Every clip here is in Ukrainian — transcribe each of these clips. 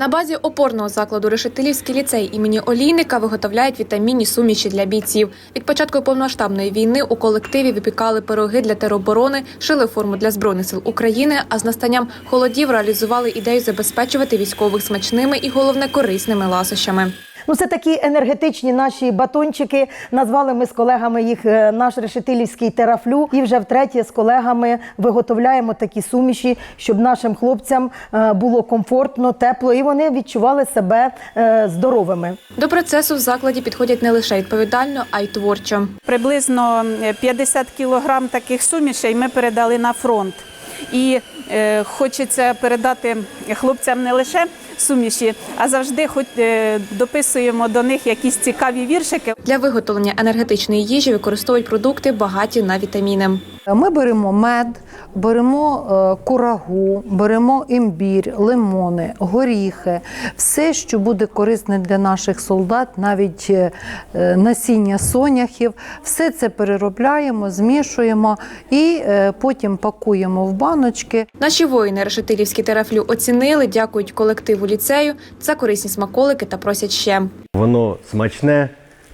На базі опорного закладу Решетилівський ліцей імені Олійника виготовляють вітамінні суміші для бійців. Від початку повномасштабної війни у колективі випікали пироги для тероборони, шили форму для збройних сил України. А з настанням холодів реалізували ідею забезпечувати військових смачними і головне корисними ласощами. Ну, це такі енергетичні наші батончики. Назвали ми з колегами їх е, наш решетилівський терафлю. І вже втретє з колегами виготовляємо такі суміші, щоб нашим хлопцям е, було комфортно, тепло, і вони відчували себе е, здоровими. До процесу в закладі підходять не лише відповідально, а й творчо. Приблизно е, 50 кілограм таких сумішей ми передали на фронт. І е, хочеться передати хлопцям не лише суміші, а завжди хоч е, дописуємо до них якісь цікаві віршики. Для виготовлення енергетичної їжі використовують продукти багаті на вітаміни. Ми беремо мед, беремо е, курагу, беремо імбір, лимони, горіхи, все, що буде корисне для наших солдат, навіть е, е, насіння соняхів, все це переробляємо, змішуємо і потім пакуємо в баночки. Наші воїни решетилівський терафлю оцінили, дякують колективу ліцею за корисні смаколики та просять ще. Воно смачне,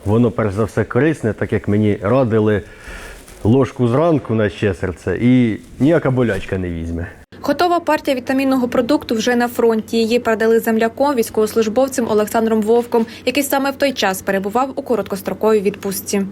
воно перш за все корисне, так як мені радили ложку зранку на ще серце, і ніяка болячка не візьме. Готова партія вітамінного продукту вже на фронті. Її передали земляком, військовослужбовцем Олександром Вовком, який саме в той час перебував у короткостроковій відпустці.